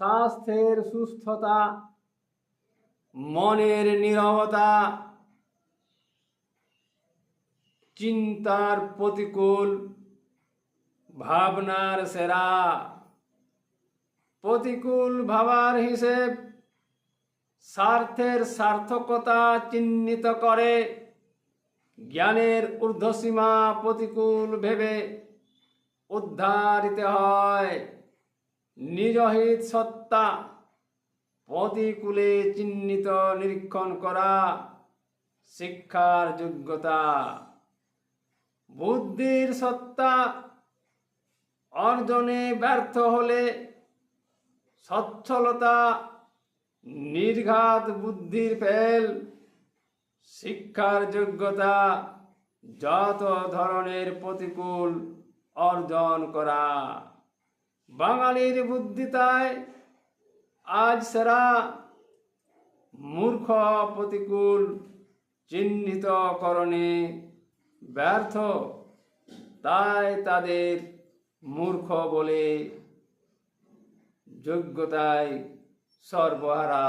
স্বাস্থ্যের সুস্থতা, মনের নীরবতা, চিন্তার প্রতিকূল, ভাবনার সেরা, প্রতিকূল ভাবার হিসেব, স্বার্থের সার্থকতা চিহ্নিত করে, জ্ঞানের ঊর্ধ্বসীমা প্রতিকূল ভেবে উদ্ধারিত হয়। নিজহিত সত্তা প্রতিকূলে চিহ্নিত নিরীক্ষণ করা শিক্ষার যোগ্যতা। বুদ্ধির সত্তা অর্জনে ব্যর্থ হলে সচ্ছলতা, নির্ঘাত বুদ্ধির ফেল, শিক্ষার যোগ্যতা যত ধরনের প্রতিকূল অর্জন করা। বাঙালির বুদ্ধিতায় আজ সারা মূর্খ প্রতিকূল চিহ্নিতকরণে ব্যর্থ। তাই তাদের মূর্খ বলে যোগ্যতায় সর্বহারা।